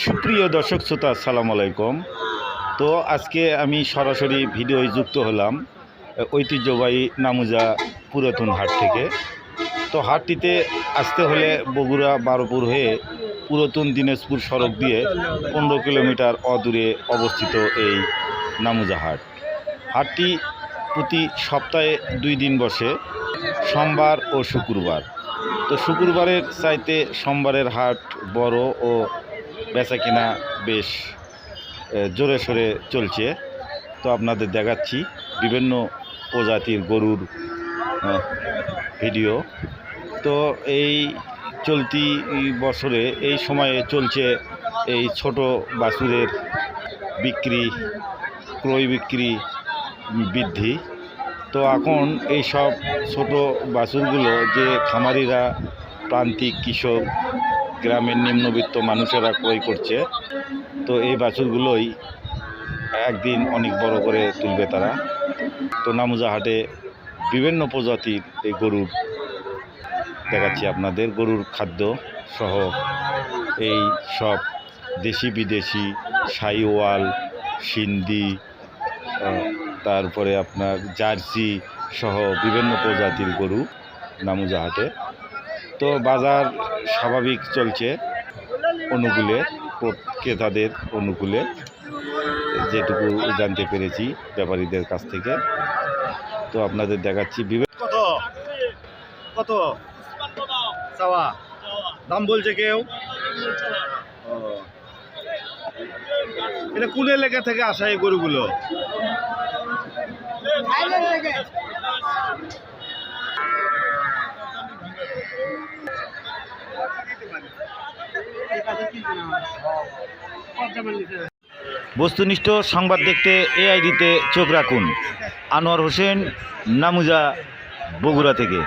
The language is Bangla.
সুপ্রিয় দর্শক শ্রোতা, আসসালামু আলাইকুম। তো আজকে আমি সরাসরি ভিডিওয় যুক্ত হলাম ঐতিহ্যবাহী নামুজা পুরাতন হাট থেকে। তো হাটটিতে আসতে হলে বগুড়া বারোপুর হয়ে পুরাতন দিনাজপুর সড়ক দিয়ে পনেরো কিলোমিটার অদূরে অবস্থিত এই নামুজা হাট। হাটটি প্রতি সপ্তাহে দুই দিন বসে, সোমবার ও শুক্রবার। তো শুক্রবারের চাইতে সোমবারের হাট বড় ও বেচা কিনা বেশ জোরে সোরে চলছে। তো আপনাদের দেখাচ্ছি বিভিন্ন প্রজাতির গরুর ভিডিও। তো এই চলতি বছরে, এই সময়ে চলছে এই ছোট বাছুরের বিক্রি, ক্রয় বিক্রি বৃদ্ধি। তো এখন এই সব ছোট বাছুরগুলো যে খামারিরা, প্রান্তিক কৃষক গ্রামের নিম্নবিত্ত মানুষেরা ক্রয় করছে। তো এই বাছুরগুলোই একদিন অনেক বড় করে তুলবে তারা। তো নামুজা হাটে বিভিন্ন প্রজাতির এই গরুর দেখাচ্ছি আপনাদের, গরুর খাদ্য সহ এই সব দেশি বিদেশি সাইওয়াল, সিন্ধি তারপরে আপনার জার্সি সহ বিভিন্ন প্রজাতির গরু নামুজা হাটে তো বাজার স্বাভাবিক চলছে অনুকূলে ক্রেতাদের অনুকূলে। যেটুকু জানতে পেরেছি ব্যাপারীদের কাছ থেকে। তো আপনাদের দেখাচ্ছি বিভিন্ন কত? কত? চাওয়া? দাম বলছে কেউ? এটা কোন এলাকা থেকে আসা এই গরুগুলো? বস্তুনিষ্ঠ সংবাদ দেখতে এআইডিতে চোখ রাখুন। আনোয়ার হোসেন নামুজা বগুড়া থেকে।